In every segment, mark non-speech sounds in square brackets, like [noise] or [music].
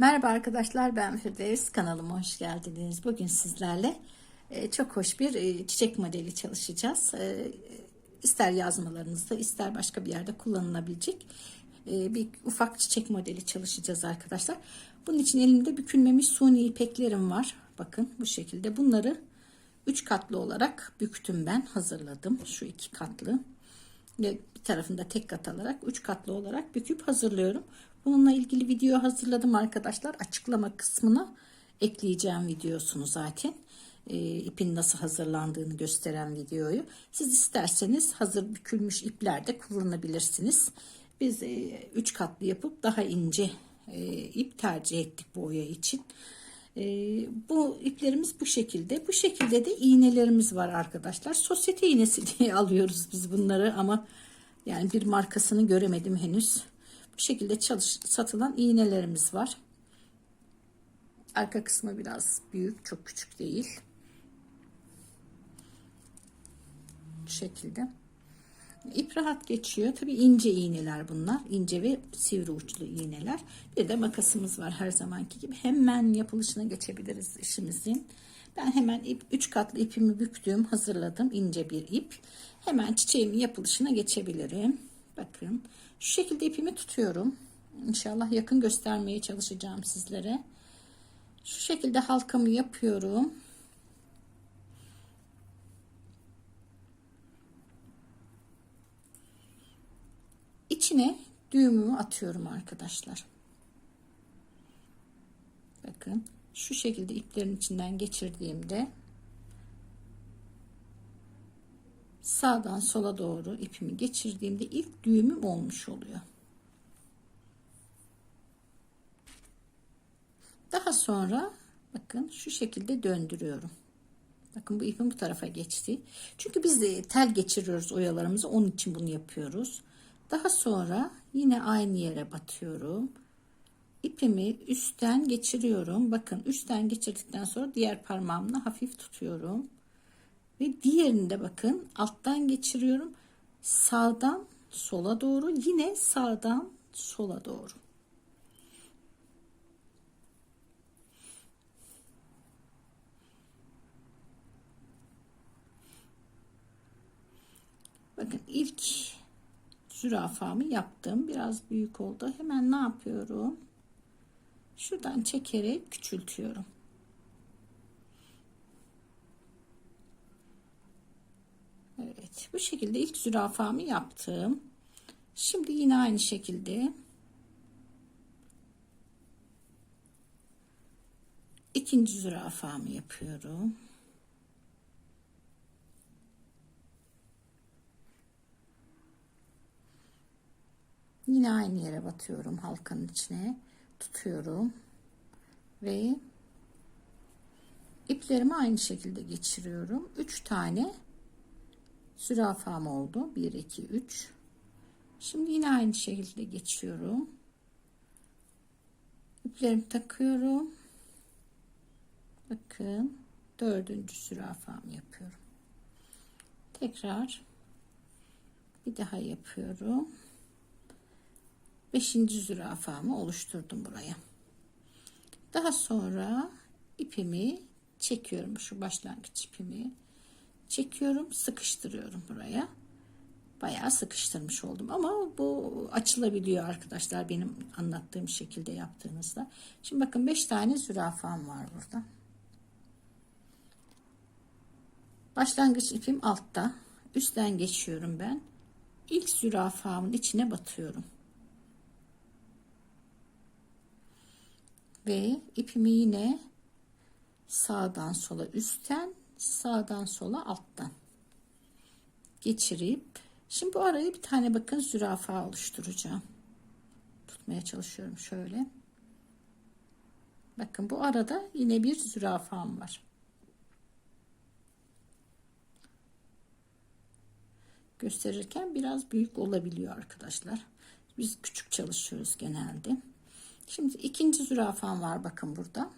Merhaba arkadaşlar ben Firdevs kanalıma hoş geldiniz. Bugün sizlerle e, çok hoş bir e, çiçek modeli çalışacağız. E, ister yazmalarınızda ister başka bir yerde kullanılabilecek bir ufak çiçek modeli çalışacağız arkadaşlar. Bunun için elimde bükülmemiş suni ipeklerim var. Bakın bu şekilde bunları 3 katlı olarak büktüm ben hazırladım. Şu iki katlı ve bir tarafında tek kat alarak 3 katlı olarak büküp hazırlıyorum. Bununla ilgili video hazırladım arkadaşlar. Açıklama kısmına ekleyeceğim videosunu zaten. E, ipin nasıl hazırlandığını gösteren videoyu. Siz isterseniz hazır bükülmüş ipler de kullanabilirsiniz. Biz 3 e, katlı yapıp daha ince e, ip tercih ettik bu oya için. E, bu iplerimiz bu şekilde. Bu şekilde de iğnelerimiz var arkadaşlar. Sosyete iğnesi [laughs] diye alıyoruz biz bunları ama yani bir markasını göremedim henüz. Bu şekilde çalış, satılan iğnelerimiz var. Arka kısmı biraz büyük, çok küçük değil. Bu şekilde. İp rahat geçiyor. Tabi ince iğneler bunlar. ince ve sivri uçlu iğneler. Bir de makasımız var her zamanki gibi. Hemen yapılışına geçebiliriz işimizin. Ben hemen ip, 3 katlı ipimi büktüm, hazırladım. ince bir ip. Hemen çiçeğimin yapılışına geçebilirim. Bakın şu şekilde ipimi tutuyorum. İnşallah yakın göstermeye çalışacağım sizlere. Şu şekilde halkamı yapıyorum. İçine düğümümü atıyorum arkadaşlar. Bakın şu şekilde iplerin içinden geçirdiğimde sağdan sola doğru ipimi geçirdiğimde ilk düğümüm olmuş oluyor. Daha sonra bakın şu şekilde döndürüyorum. Bakın bu ipim bu tarafa geçti. Çünkü biz de tel geçiriyoruz oyalarımızı. Onun için bunu yapıyoruz. Daha sonra yine aynı yere batıyorum. İpimi üstten geçiriyorum. Bakın üstten geçirdikten sonra diğer parmağımla hafif tutuyorum. Ve diğerini de bakın alttan geçiriyorum. Sağdan sola doğru yine sağdan sola doğru. Bakın ilk zürafamı yaptım. Biraz büyük oldu. Hemen ne yapıyorum? Şuradan çekerek küçültüyorum. Evet bu şekilde ilk zürafamı yaptım. Şimdi yine aynı şekilde ikinci zürafamı yapıyorum. Yine aynı yere batıyorum halkanın içine tutuyorum ve iplerimi aynı şekilde geçiriyorum. 3 tane zürafam oldu. 1 2 3. Şimdi yine aynı şekilde geçiyorum. İplerimi takıyorum. Bakın dördüncü zürafam yapıyorum. Tekrar bir daha yapıyorum. Beşinci zürafamı oluşturdum buraya. Daha sonra ipimi çekiyorum. Şu başlangıç ipimi çekiyorum. Sıkıştırıyorum buraya. Bayağı sıkıştırmış oldum. Ama bu açılabiliyor arkadaşlar. Benim anlattığım şekilde yaptığınızda. Şimdi bakın 5 tane zürafam var burada. Başlangıç ipim altta. Üstten geçiyorum ben. İlk zürafamın içine batıyorum. ve ipimi yine sağdan sola üstten sağdan sola alttan geçirip şimdi bu arayı bir tane bakın zürafa oluşturacağım. Tutmaya çalışıyorum şöyle. Bakın bu arada yine bir zürafam var. Gösterirken biraz büyük olabiliyor arkadaşlar. Biz küçük çalışıyoruz genelde. Şimdi ikinci zürafam var bakın burada.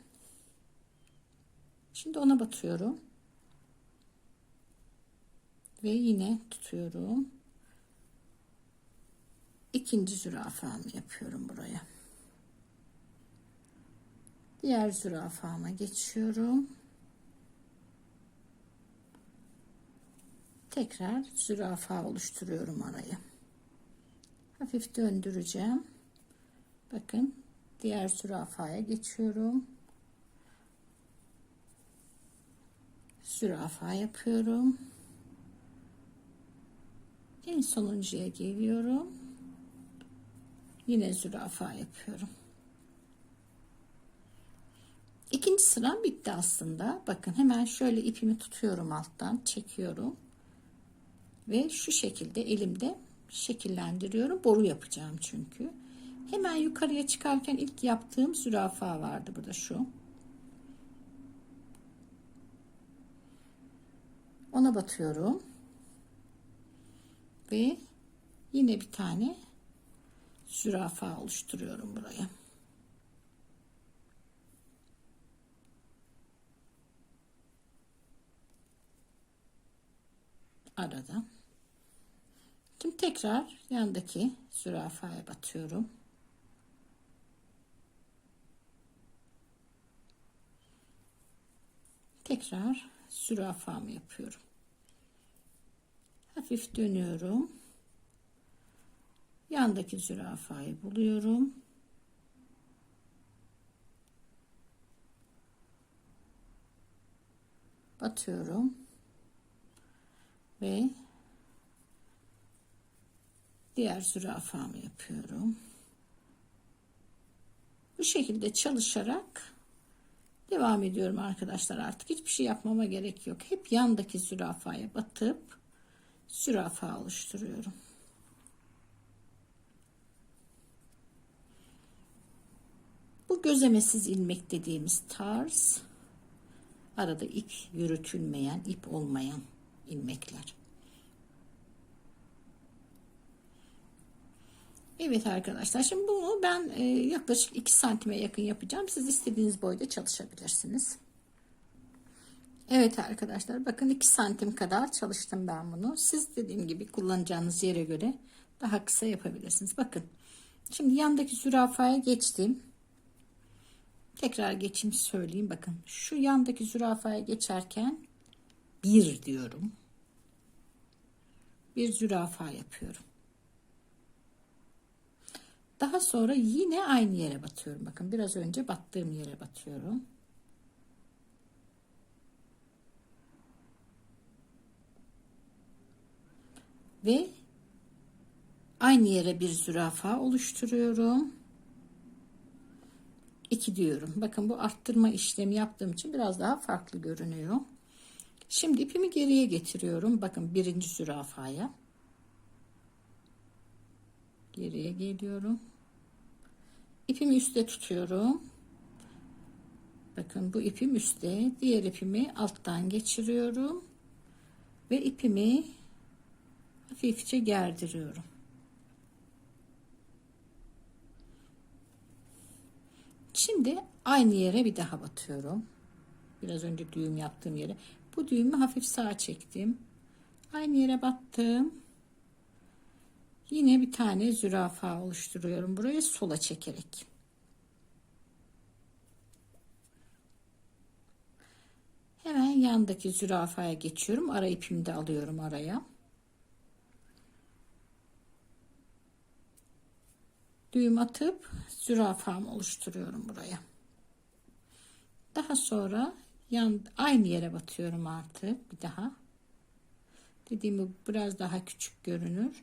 Şimdi ona batıyorum. Ve yine tutuyorum. İkinci zürafamı yapıyorum buraya. Diğer zürafama geçiyorum. Tekrar zürafa oluşturuyorum araya. Hafif döndüreceğim. Bakın diğer zürafaya geçiyorum. Zürafa yapıyorum. En sonuncuya geliyorum. Yine zürafa yapıyorum. İkinci sıram bitti aslında. Bakın hemen şöyle ipimi tutuyorum alttan, çekiyorum. Ve şu şekilde elimde şekillendiriyorum. Boru yapacağım çünkü. Hemen yukarıya çıkarken ilk yaptığım zürafa vardı burada şu. Ona batıyorum. Ve yine bir tane zürafa oluşturuyorum buraya. Arada. Şimdi tekrar yandaki zürafaya batıyorum. Tekrar zürafamı yapıyorum. Hafif dönüyorum. Yandaki zürafayı buluyorum. Batıyorum. Ve diğer zürafamı yapıyorum. Bu şekilde çalışarak devam ediyorum arkadaşlar. Artık hiçbir şey yapmama gerek yok. Hep yandaki zürafaya batıp zürafa oluşturuyorum. Bu gözemesiz ilmek dediğimiz tarz arada ip yürütülmeyen, ip olmayan ilmekler. Evet arkadaşlar şimdi bunu ben e, yaklaşık 2 santime yakın yapacağım. Siz istediğiniz boyda çalışabilirsiniz. Evet arkadaşlar bakın 2 santim kadar çalıştım ben bunu. Siz dediğim gibi kullanacağınız yere göre daha kısa yapabilirsiniz. Bakın şimdi yandaki zürafaya geçtim. Tekrar geçeyim söyleyeyim bakın. Şu yandaki zürafaya geçerken bir diyorum. Bir zürafa yapıyorum. Daha sonra yine aynı yere batıyorum. Bakın biraz önce battığım yere batıyorum. Ve aynı yere bir zürafa oluşturuyorum. 2 diyorum. Bakın bu arttırma işlemi yaptığım için biraz daha farklı görünüyor. Şimdi ipimi geriye getiriyorum. Bakın birinci zürafaya. Geriye geliyorum. İpimi üstte tutuyorum. Bakın bu ipim üstte. Diğer ipimi alttan geçiriyorum. Ve ipimi hafifçe gerdiriyorum. Şimdi aynı yere bir daha batıyorum. Biraz önce düğüm yaptığım yere. Bu düğümü hafif sağa çektim. Aynı yere battım. Yine bir tane zürafa oluşturuyorum. Buraya sola çekerek. Hemen yandaki zürafaya geçiyorum. Ara ipimi de alıyorum araya. Düğüm atıp zürafam oluşturuyorum buraya. Daha sonra yan aynı yere batıyorum artık bir daha. Dediğim gibi biraz daha küçük görünür.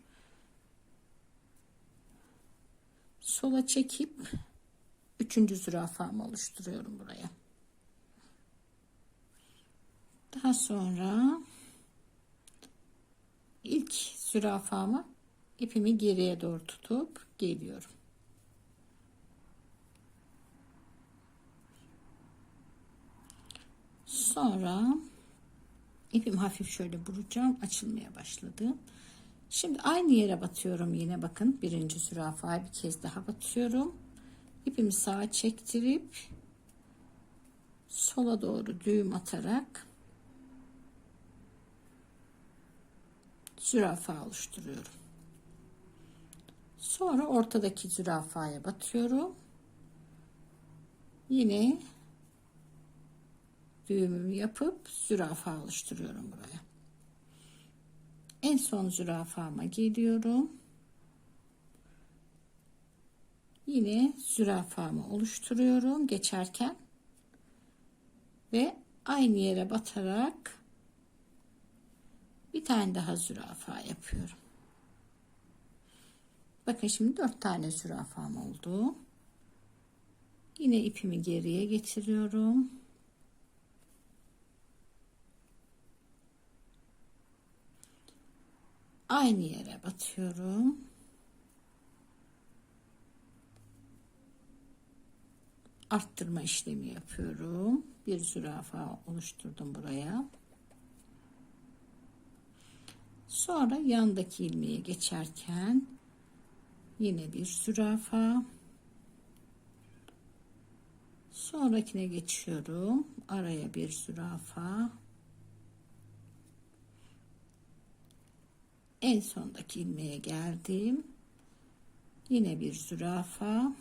sola çekip üçüncü zürafamı oluşturuyorum buraya. Daha sonra ilk zürafamı ipimi geriye doğru tutup geliyorum. Sonra ipim hafif şöyle vuracağım. Açılmaya başladı. Şimdi aynı yere batıyorum yine bakın birinci zürafaya bir kez daha batıyorum. İpimi sağa çektirip sola doğru düğüm atarak zürafa oluşturuyorum. Sonra ortadaki zürafaya batıyorum. Yine düğümümü yapıp zürafa oluşturuyorum buraya. En son zürafama geliyorum. Yine zürafamı oluşturuyorum geçerken ve aynı yere batarak bir tane daha zürafa yapıyorum. Bakın şimdi dört tane zürafam oldu. Yine ipimi geriye getiriyorum. Aynı yere batıyorum. Arttırma işlemi yapıyorum. Bir zürafa oluşturdum buraya. Sonra yandaki ilmeğe geçerken yine bir zürafa sonrakine geçiyorum araya bir zürafa en sondaki ilmeğe geldim. Yine bir zürafa.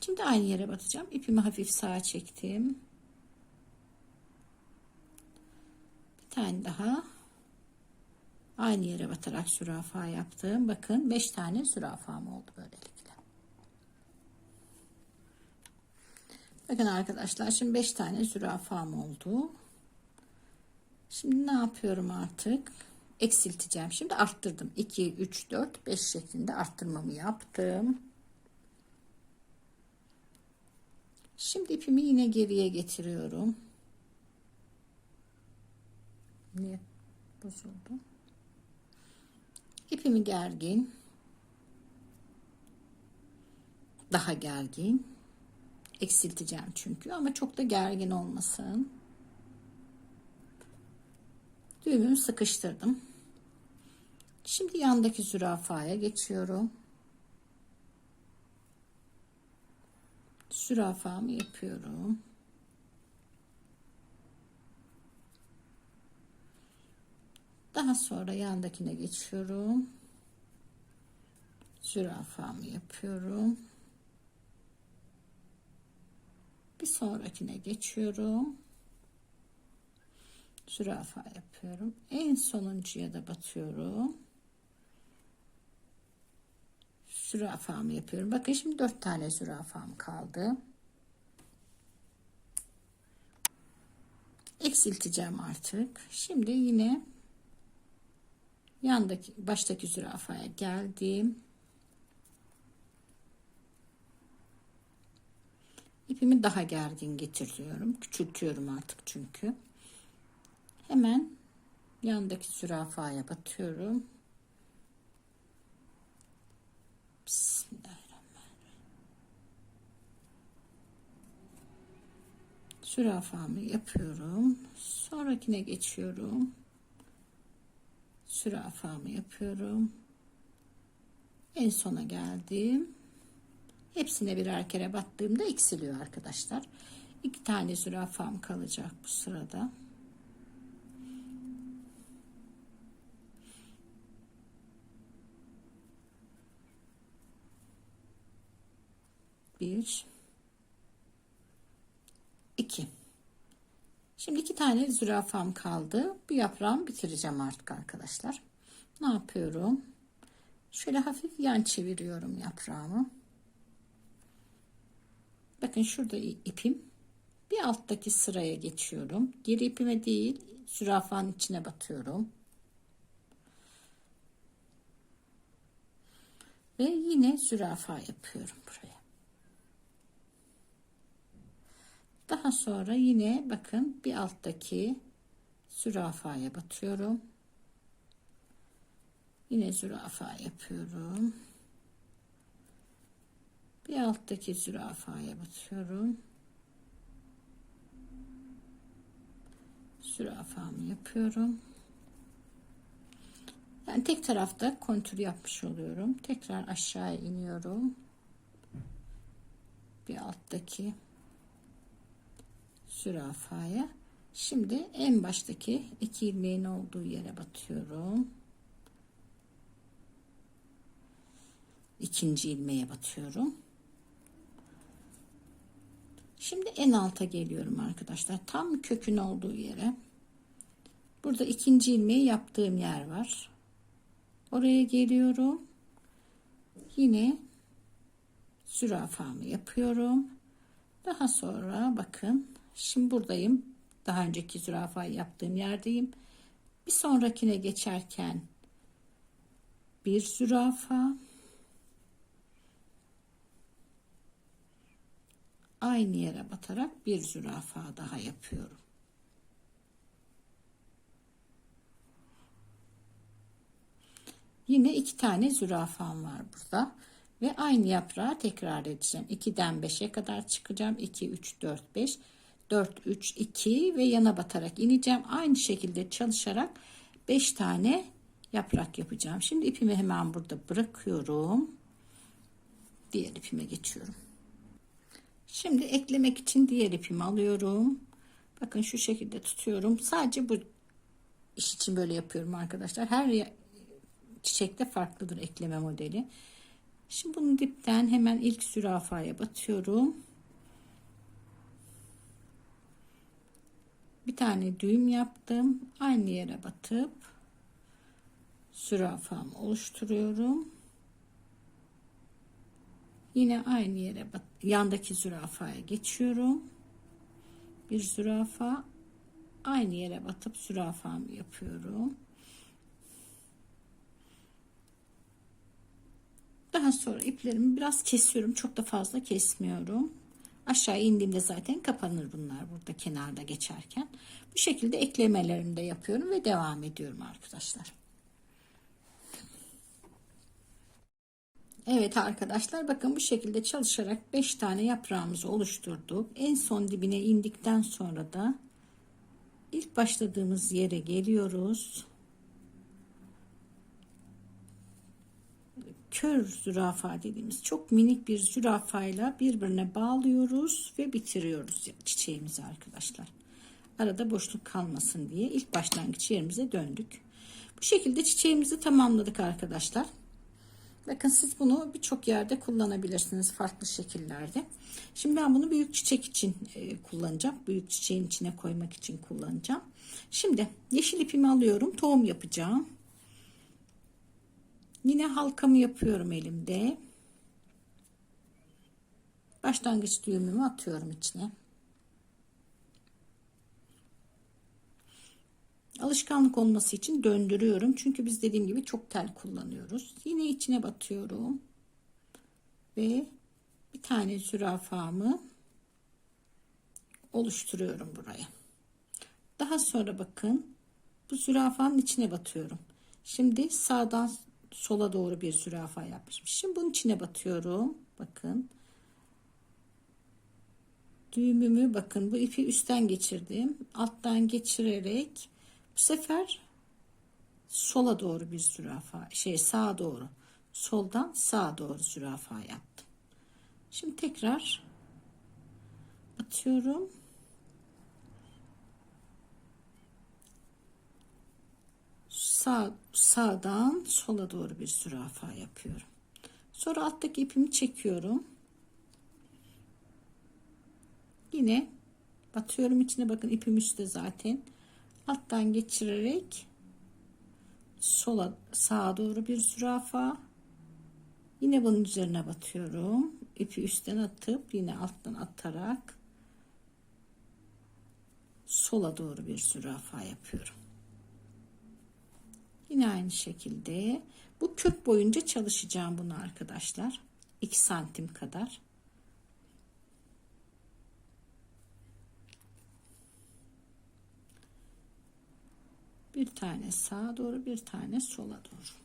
Şimdi aynı yere batacağım. İpimi hafif sağa çektim. Bir tane daha. Aynı yere batarak zürafa yaptım. Bakın 5 tane zürafam oldu böylelikle. Bakın arkadaşlar şimdi 5 tane zürafam oldu şimdi ne yapıyorum artık eksilteceğim şimdi arttırdım 2 3 4 5 şeklinde arttırmamı yaptım şimdi ipimi yine geriye getiriyorum niye bozuldu İpimi gergin. Daha gergin. Eksilteceğim çünkü ama çok da gergin olmasın. Düğümümü sıkıştırdım. Şimdi yandaki zürafaya geçiyorum. Zürafamı yapıyorum. Daha sonra yandakine geçiyorum. Zürafamı yapıyorum. Bir sonrakine geçiyorum. Zürafa yapıyorum. En sonuncuya da batıyorum. Zürafamı yapıyorum. Bakın şimdi dört tane zürafam kaldı. Eksilteceğim artık. Şimdi yine yandaki baştaki zürafaya geldim. İpimi daha gergin getiriyorum. Küçültüyorum artık çünkü. Hemen yandaki zürafaya batıyorum. Zürafamı yapıyorum. Sonrakine geçiyorum zürafamı yapıyorum. En sona geldim. Hepsine birer kere battığımda eksiliyor arkadaşlar. İki tane zürafam kalacak bu sırada. Bir, iki. Şimdi iki tane zürafam kaldı. Bu yaprağımı bitireceğim artık arkadaşlar. Ne yapıyorum? Şöyle hafif yan çeviriyorum yaprağımı. Bakın şurada ipim. Bir alttaki sıraya geçiyorum. Geri ipime değil zürafanın içine batıyorum. Ve yine zürafa yapıyorum buraya. Daha sonra yine bakın bir alttaki zürafaya batıyorum. Yine zürafa yapıyorum. Bir alttaki zürafaya batıyorum. Zürafamı yapıyorum. Yani tek tarafta kontür yapmış oluyorum. Tekrar aşağıya iniyorum. Bir alttaki zürafaya. Şimdi en baştaki iki ilmeğin olduğu yere batıyorum. ikinci ilmeğe batıyorum. Şimdi en alta geliyorum arkadaşlar. Tam kökün olduğu yere. Burada ikinci ilmeği yaptığım yer var. Oraya geliyorum. Yine zürafamı yapıyorum. Daha sonra bakın şimdi buradayım. Daha önceki zürafayı yaptığım yerdeyim. Bir sonrakine geçerken bir zürafa aynı yere batarak bir zürafa daha yapıyorum. Yine iki tane zürafam var burada. Ve aynı yaprağı tekrar edeceğim. 2'den 5'e kadar çıkacağım. 2, 3, 4, 5. 4, 3, 2 ve yana batarak ineceğim. Aynı şekilde çalışarak 5 tane yaprak yapacağım. Şimdi ipimi hemen burada bırakıyorum. Diğer ipime geçiyorum. Şimdi eklemek için diğer ipimi alıyorum. Bakın şu şekilde tutuyorum. Sadece bu iş için böyle yapıyorum arkadaşlar. Her çiçekte farklıdır ekleme modeli. Şimdi bunu dipten hemen ilk zürafaya batıyorum. Bir tane düğüm yaptım. Aynı yere batıp zürafamı oluşturuyorum. Yine aynı yere bat yandaki zürafaya geçiyorum. Bir zürafa aynı yere batıp zürafamı yapıyorum. Daha sonra iplerimi biraz kesiyorum. Çok da fazla kesmiyorum. Aşağı indiğimde zaten kapanır bunlar burada kenarda geçerken. Bu şekilde eklemelerimi de yapıyorum ve devam ediyorum arkadaşlar. Evet arkadaşlar bakın bu şekilde çalışarak 5 tane yaprağımızı oluşturduk. En son dibine indikten sonra da ilk başladığımız yere geliyoruz. Kör zürafa dediğimiz çok minik bir zürafayla birbirine bağlıyoruz ve bitiriyoruz çiçeğimizi arkadaşlar. Arada boşluk kalmasın diye ilk başlangıç yerimize döndük. Bu şekilde çiçeğimizi tamamladık arkadaşlar. Bakın siz bunu birçok yerde kullanabilirsiniz farklı şekillerde. Şimdi ben bunu büyük çiçek için e, kullanacağım. Büyük çiçeğin içine koymak için kullanacağım. Şimdi yeşil ipimi alıyorum. Tohum yapacağım. Yine halkamı yapıyorum elimde. Başlangıç düğümümü atıyorum içine. Alışkanlık olması için döndürüyorum. Çünkü biz dediğim gibi çok tel kullanıyoruz. Yine içine batıyorum. Ve bir tane zürafamı oluşturuyorum buraya. Daha sonra bakın bu zürafanın içine batıyorum. Şimdi sağdan sola doğru bir zürafa yapmışım. Bunun içine batıyorum. Bakın. Düğümümü bakın bu ipi üstten geçirdim. Alttan geçirerek bu sefer sola doğru bir zürafa şey sağa doğru soldan sağa doğru zürafa yaptım. Şimdi tekrar atıyorum. Sağ, sağdan sola doğru bir zürafa yapıyorum. Sonra alttaki ipimi çekiyorum. Yine batıyorum içine bakın ipim üstte zaten. Alttan geçirerek sola sağa doğru bir zürafa. Yine bunun üzerine batıyorum. İpi üstten atıp yine alttan atarak sola doğru bir zürafa yapıyorum. Aynı şekilde bu kök boyunca çalışacağım bunu arkadaşlar. 2 santim kadar. Bir tane sağa doğru bir tane sola doğru.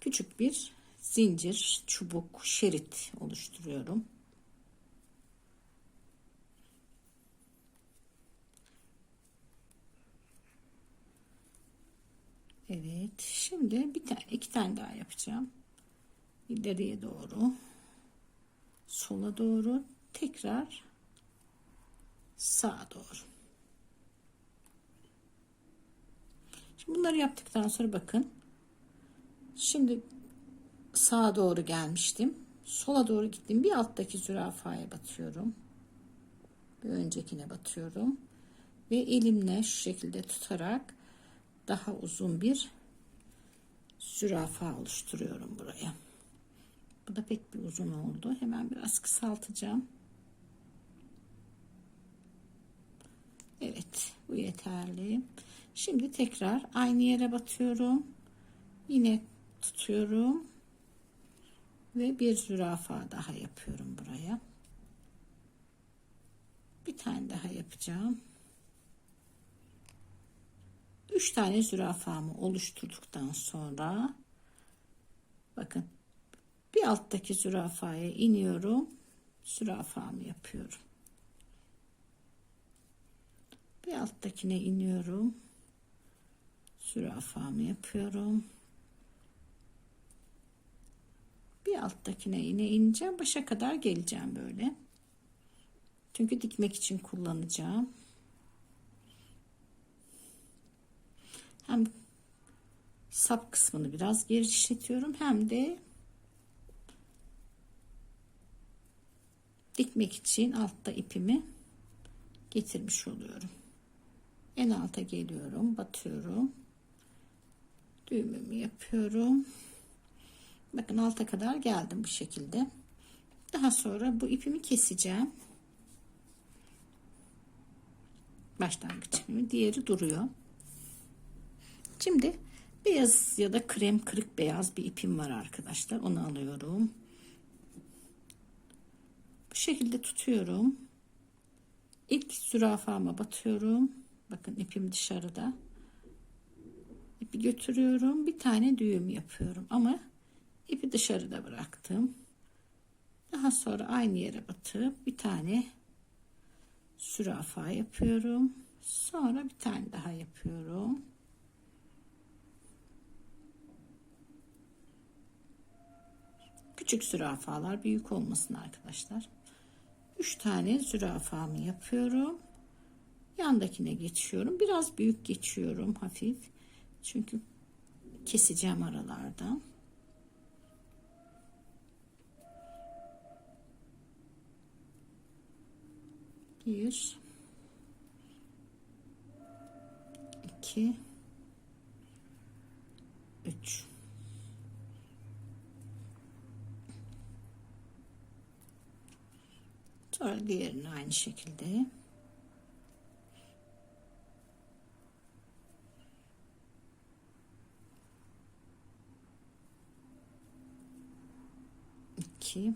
Küçük bir zincir, çubuk, şerit oluşturuyorum. Evet. Şimdi bir tane iki tane daha yapacağım. İleriye doğru. Sola doğru. Tekrar sağa doğru. Şimdi bunları yaptıktan sonra bakın. Şimdi sağa doğru gelmiştim. Sola doğru gittim. Bir alttaki zürafaya batıyorum. Bir öncekine batıyorum. Ve elimle şu şekilde tutarak daha uzun bir zürafa oluşturuyorum buraya. Bu da pek bir uzun oldu. Hemen biraz kısaltacağım. Evet bu yeterli. Şimdi tekrar aynı yere batıyorum. Yine tutuyorum. Ve bir zürafa daha yapıyorum buraya. Bir tane daha yapacağım. Üç tane zürafamı oluşturduktan sonra bakın bir alttaki zürafaya iniyorum. Zürafamı yapıyorum. Bir alttakine iniyorum. Zürafamı yapıyorum. Bir alttakine yine ineceğim. Başa kadar geleceğim böyle. Çünkü dikmek için kullanacağım. Hem sap kısmını biraz genişletiyorum hem de dikmek için altta ipimi getirmiş oluyorum. En alta geliyorum, batıyorum. Düğümümü yapıyorum. Bakın alta kadar geldim bu şekilde. Daha sonra bu ipimi keseceğim. Başlangıç ipimi. Diğeri duruyor. Şimdi beyaz ya da krem kırık beyaz bir ipim var arkadaşlar. Onu alıyorum. Bu şekilde tutuyorum. İlk zürafama batıyorum. Bakın ipim dışarıda. İpi götürüyorum. Bir tane düğüm yapıyorum ama ipi dışarıda bıraktım. Daha sonra aynı yere batıp bir tane zürafa yapıyorum. Sonra bir tane daha yapıyorum. Küçük zürafalar büyük olmasın arkadaşlar. 3 tane zürafamı yapıyorum. Yandakine geçiyorum. Biraz büyük geçiyorum hafif. Çünkü keseceğim aralardan. Bir, iki, üç. Sonra diğerini aynı şekilde. iki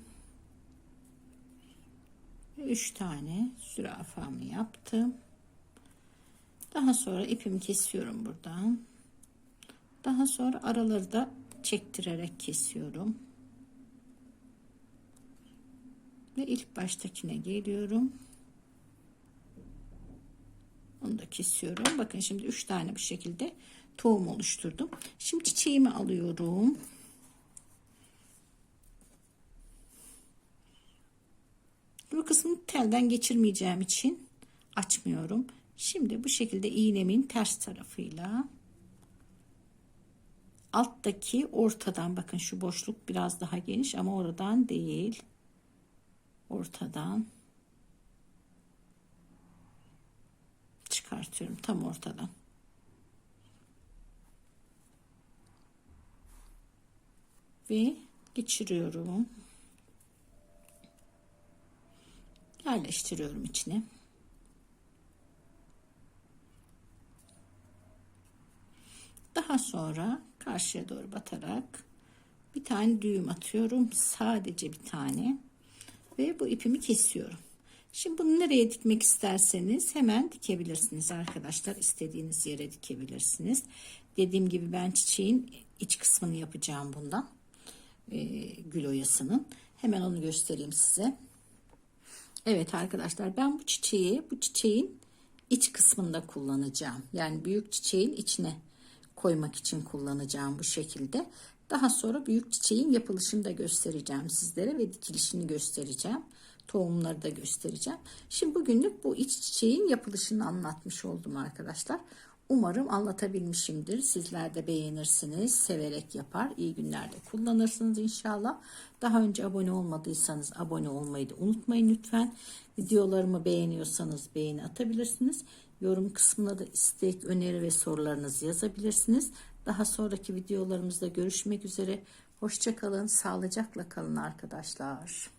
üç tane zürafamı yaptım. Daha sonra ipimi kesiyorum buradan. Daha sonra araları da çektirerek kesiyorum. Ve ilk baştakine geliyorum. Onu da kesiyorum. Bakın şimdi üç tane bu şekilde tohum oluşturdum. Şimdi çiçeğimi alıyorum. Bu kısmını telden geçirmeyeceğim için açmıyorum. Şimdi bu şekilde iğnemin ters tarafıyla alttaki ortadan bakın şu boşluk biraz daha geniş ama oradan değil ortadan çıkartıyorum tam ortadan. Ve geçiriyorum. Yerleştiriyorum içine. Daha sonra karşıya doğru batarak bir tane düğüm atıyorum. Sadece bir tane ve bu ipimi kesiyorum. Şimdi bunu nereye dikmek isterseniz hemen dikebilirsiniz arkadaşlar. İstediğiniz yere dikebilirsiniz. Dediğim gibi ben çiçeğin iç kısmını yapacağım bundan. Ee, gül oyasının. Hemen onu göstereyim size. Evet arkadaşlar ben bu çiçeği bu çiçeğin iç kısmında kullanacağım. Yani büyük çiçeğin içine koymak için kullanacağım bu şekilde. Daha sonra büyük çiçeğin yapılışını da göstereceğim sizlere ve dikilişini göstereceğim. Tohumları da göstereceğim. Şimdi bugünlük bu iç çiçeğin yapılışını anlatmış oldum arkadaşlar. Umarım anlatabilmişimdir. Sizler de beğenirsiniz, severek yapar, iyi günlerde kullanırsınız inşallah. Daha önce abone olmadıysanız abone olmayı da unutmayın lütfen. Videolarımı beğeniyorsanız beğeni atabilirsiniz. Yorum kısmına da istek, öneri ve sorularınızı yazabilirsiniz. Daha sonraki videolarımızda görüşmek üzere. Hoşçakalın, sağlıcakla kalın arkadaşlar.